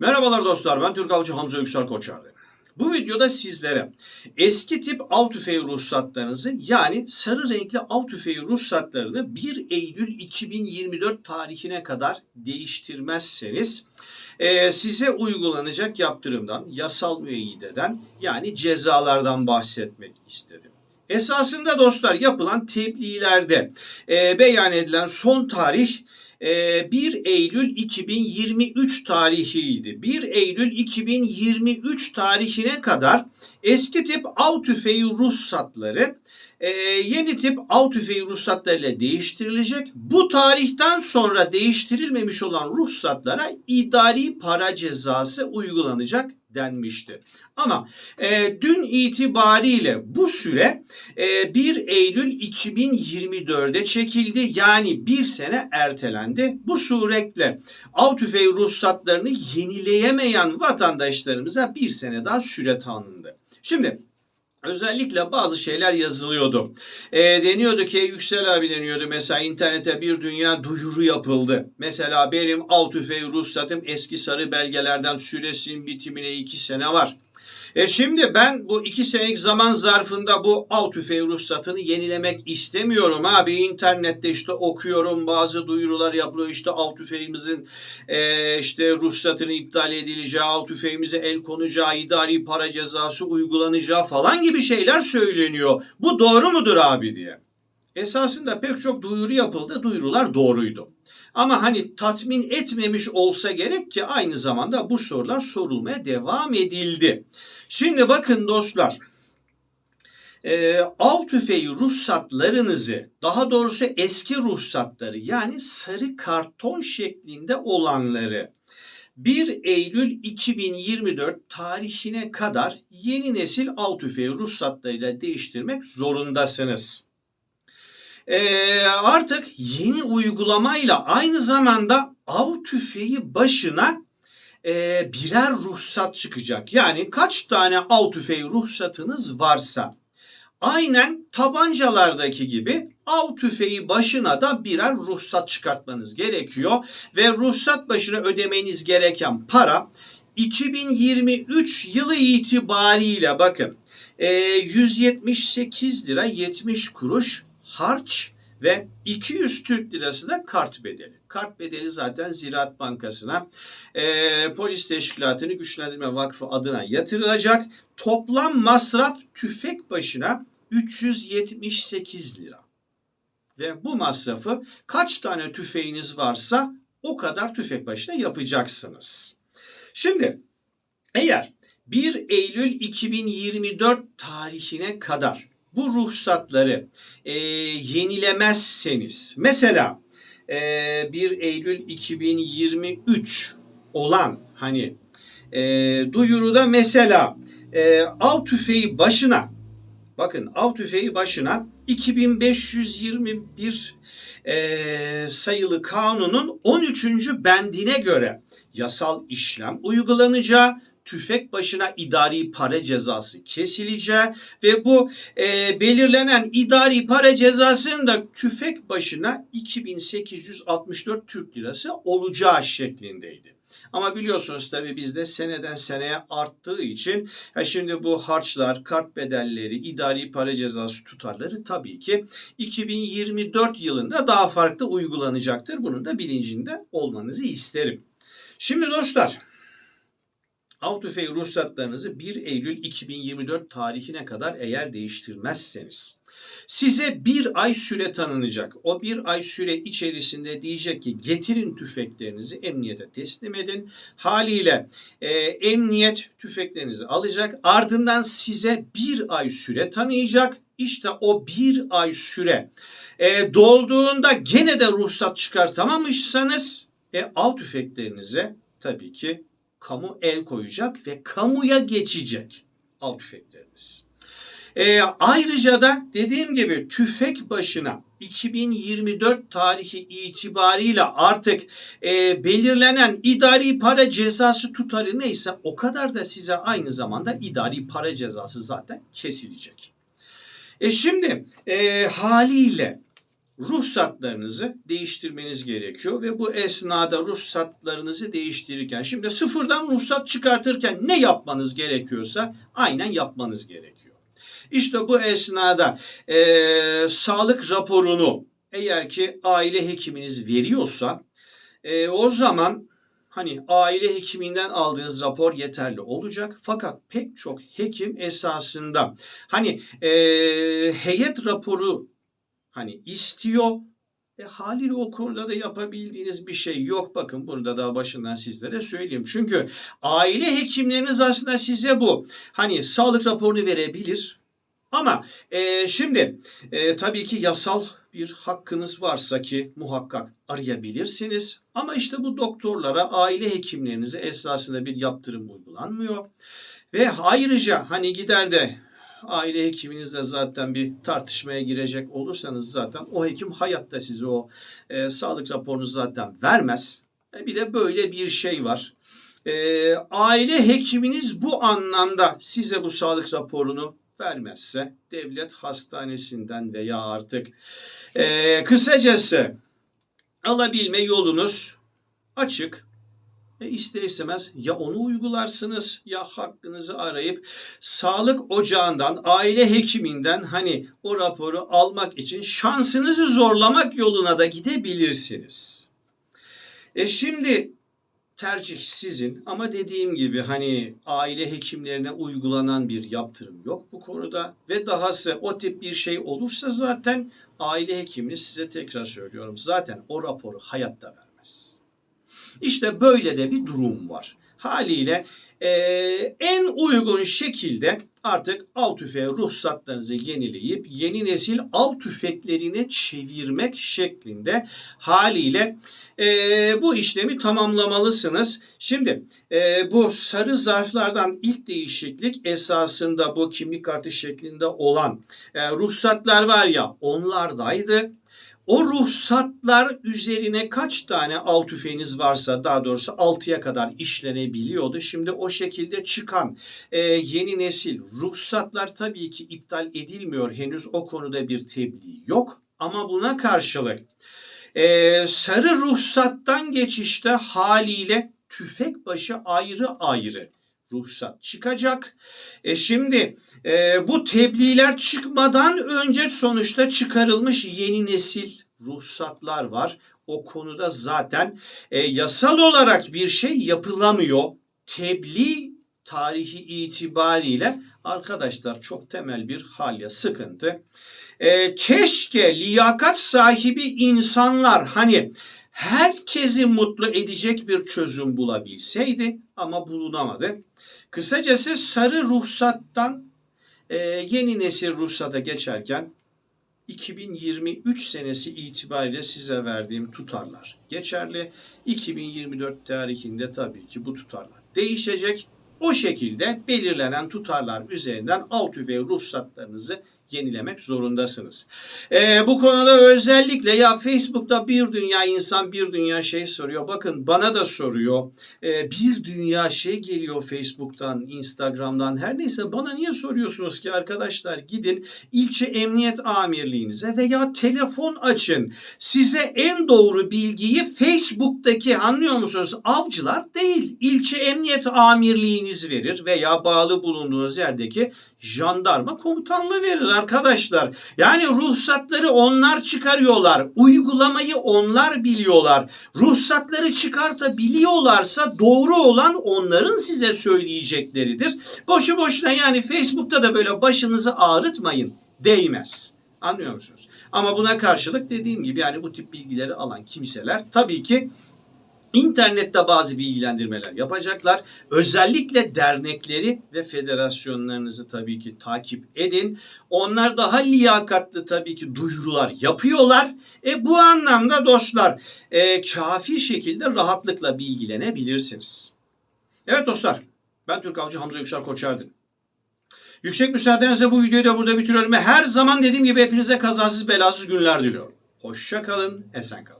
Merhabalar dostlar ben Türk Avcı Hamza Yüksel Koçarlı. Bu videoda sizlere eski tip av tüfeği ruhsatlarınızı yani sarı renkli av tüfeği ruhsatlarını 1 Eylül 2024 tarihine kadar değiştirmezseniz e, size uygulanacak yaptırımdan, yasal müeyyideden yani cezalardan bahsetmek istedim. Esasında dostlar yapılan tebliğlerde e, beyan edilen son tarih 1 Eylül 2023 tarihiydi. 1 Eylül 2023 tarihine kadar eski tip av tüfeği ruhsatları e, yeni tip av tüfeği ruhsatlarıyla değiştirilecek. Bu tarihten sonra değiştirilmemiş olan ruhsatlara idari para cezası uygulanacak denmişti. Ama e, dün itibariyle bu süre e, 1 Eylül 2024'e çekildi. Yani bir sene ertelendi. Bu suretle av tüfeği ruhsatlarını yenileyemeyen vatandaşlarımıza bir sene daha süre tanındı. Şimdi Özellikle bazı şeyler yazılıyordu. E, deniyordu ki Yüksel abi deniyordu mesela internete bir dünya duyuru yapıldı. Mesela benim av tüfeği ruhsatım eski sarı belgelerden süresinin bitimine iki sene var. E şimdi ben bu iki senelik zaman zarfında bu av tüfeği ruhsatını yenilemek istemiyorum abi. İnternette işte okuyorum bazı duyurular yapılıyor işte av tüfeğimizin e, işte ruhsatını iptal edileceği, av tüfeğimize el konacağı, idari para cezası uygulanacağı falan gibi şeyler söyleniyor. Bu doğru mudur abi diye. Esasında pek çok duyuru yapıldı. Duyurular doğruydu. Ama hani tatmin etmemiş olsa gerek ki aynı zamanda bu sorular sorulmaya devam edildi. Şimdi bakın dostlar. E, av tüfeği ruhsatlarınızı daha doğrusu eski ruhsatları yani sarı karton şeklinde olanları 1 Eylül 2024 tarihine kadar yeni nesil av tüfeği ruhsatlarıyla değiştirmek zorundasınız. Ee, artık yeni uygulamayla aynı zamanda av tüfeği başına e, birer ruhsat çıkacak. Yani kaç tane av tüfeği ruhsatınız varsa aynen tabancalardaki gibi av tüfeği başına da birer ruhsat çıkartmanız gerekiyor ve ruhsat başına ödemeniz gereken para 2023 yılı itibariyle bakın e, 178 lira 70 kuruş harç ve 200 Türk lirası da kart bedeli. Kart bedeli zaten Ziraat Bankası'na e, Polis Teşkilatı'nı Güçlendirme Vakfı adına yatırılacak. Toplam masraf tüfek başına 378 lira. Ve bu masrafı kaç tane tüfeğiniz varsa o kadar tüfek başına yapacaksınız. Şimdi eğer 1 Eylül 2024 tarihine kadar bu ruhsatları e, yenilemezseniz mesela e, 1 Eylül 2023 olan hani e, duyuruda mesela e, av tüfeği başına bakın av tüfeği başına 2521 e, sayılı kanunun 13. bendine göre yasal işlem uygulanacağı tüfek başına idari para cezası kesileceği ve bu e, belirlenen idari para cezasının da tüfek başına 2864 Türk lirası olacağı şeklindeydi. Ama biliyorsunuz tabii bizde seneden seneye arttığı için ya şimdi bu harçlar, kart bedelleri, idari para cezası tutarları tabii ki 2024 yılında daha farklı uygulanacaktır. Bunun da bilincinde olmanızı isterim. Şimdi dostlar av tüfeği ruhsatlarınızı 1 Eylül 2024 tarihine kadar eğer değiştirmezseniz size bir ay süre tanınacak. O bir ay süre içerisinde diyecek ki getirin tüfeklerinizi emniyete teslim edin. Haliyle e, emniyet tüfeklerinizi alacak. Ardından size bir ay süre tanıyacak. İşte o bir ay süre e, dolduğunda gene de ruhsat çıkartamamışsanız e, av tüfeklerinize tabii ki kamu el koyacak ve kamuya geçecek av tüfeklerimiz. E, ayrıca da dediğim gibi tüfek başına 2024 tarihi itibariyle artık e, belirlenen idari para cezası tutarı neyse o kadar da size aynı zamanda idari para cezası zaten kesilecek. E şimdi e, haliyle ruhsatlarınızı değiştirmeniz gerekiyor ve bu esnada ruhsatlarınızı değiştirirken şimdi sıfırdan ruhsat çıkartırken ne yapmanız gerekiyorsa aynen yapmanız gerekiyor. İşte bu esnada eee, sağlık raporunu eğer ki aile hekiminiz veriyorsa e, o zaman hani aile hekiminden aldığınız rapor yeterli olacak. Fakat pek çok hekim esasında hani e, heyet raporu hani istiyor. E, haliyle o konuda da yapabildiğiniz bir şey yok. Bakın bunu da daha başından sizlere söyleyeyim. Çünkü aile hekimleriniz aslında size bu hani sağlık raporunu verebilir. Ama e, şimdi e, tabii ki yasal bir hakkınız varsa ki muhakkak arayabilirsiniz. Ama işte bu doktorlara, aile hekimlerinize esasında bir yaptırım uygulanmıyor. Ve ayrıca hani gider de aile hekiminizle zaten bir tartışmaya girecek olursanız zaten o hekim hayatta size o e, sağlık raporunu zaten vermez. E, bir de böyle bir şey var. E, aile hekiminiz bu anlamda size bu sağlık raporunu vermezse devlet hastanesinden veya artık e, kısacası alabilme yolunuz açık. E ister istemez ya onu uygularsınız ya hakkınızı arayıp sağlık ocağından, aile hekiminden hani o raporu almak için şansınızı zorlamak yoluna da gidebilirsiniz. E şimdi tercih sizin ama dediğim gibi hani aile hekimlerine uygulanan bir yaptırım yok bu konuda ve dahası o tip bir şey olursa zaten aile hekiminiz size tekrar söylüyorum zaten o raporu hayatta vermez. İşte böyle de bir durum var. Haliyle eee, en uygun şekilde artık av tüfeği ruhsatlarınızı yenileyip yeni nesil av tüfeklerine çevirmek şeklinde haliyle eee, bu işlemi tamamlamalısınız. Şimdi eee, bu sarı zarflardan ilk değişiklik esasında bu kimlik kartı şeklinde olan eee, ruhsatlar var ya onlardaydı. O ruhsatlar üzerine kaç tane av tüfeğiniz varsa daha doğrusu 6'ya kadar işlenebiliyordu. Şimdi o şekilde çıkan e, yeni nesil ruhsatlar tabii ki iptal edilmiyor. Henüz o konuda bir tebliğ yok. Ama buna karşılık e, sarı ruhsattan geçişte haliyle tüfek başı ayrı ayrı ruhsat çıkacak. E şimdi e, bu tebliğler çıkmadan önce sonuçta çıkarılmış yeni nesil ruhsatlar var. O konuda zaten e, yasal olarak bir şey yapılamıyor. Tebliğ tarihi itibariyle arkadaşlar çok temel bir hal ya sıkıntı. E, keşke liyakat sahibi insanlar hani herkesi mutlu edecek bir çözüm bulabilseydi ama bulunamadı. Kısacası sarı ruhsattan e, yeni nesil ruhsata geçerken 2023 senesi itibariyle size verdiğim tutarlar geçerli. 2024 tarihinde tabii ki bu tutarlar değişecek. O şekilde belirlenen tutarlar üzerinden av tüfeği ruhsatlarınızı yenilemek zorundasınız. Ee, bu konuda özellikle ya Facebook'ta bir dünya insan bir dünya şey soruyor. Bakın bana da soruyor. Ee, bir dünya şey geliyor Facebook'tan, Instagram'dan her neyse bana niye soruyorsunuz ki arkadaşlar gidin ilçe emniyet amirliğinize veya telefon açın. Size en doğru bilgiyi Facebook'taki anlıyor musunuz? Avcılar değil. ilçe emniyet amirliğiniz verir veya bağlı bulunduğunuz yerdeki jandarma komutanlığı verir arkadaşlar. Yani ruhsatları onlar çıkarıyorlar. Uygulamayı onlar biliyorlar. Ruhsatları çıkartabiliyorlarsa doğru olan onların size söyleyecekleridir. Boşu boşuna yani Facebook'ta da böyle başınızı ağrıtmayın. Değmez. Anlıyor musunuz? Ama buna karşılık dediğim gibi yani bu tip bilgileri alan kimseler tabii ki İnternette bazı bilgilendirmeler yapacaklar. Özellikle dernekleri ve federasyonlarınızı tabii ki takip edin. Onlar daha liyakatlı tabii ki duyurular yapıyorlar. E bu anlamda dostlar e, kafi şekilde rahatlıkla bilgilenebilirsiniz. Evet dostlar ben Türk Avcı Hamza Yüksel Koçerdin. Yüksek müsaadenizle bu videoyu da burada bitiriyorum. Her zaman dediğim gibi hepinize kazasız belasız günler diliyorum. Hoşça kalın, esen kalın.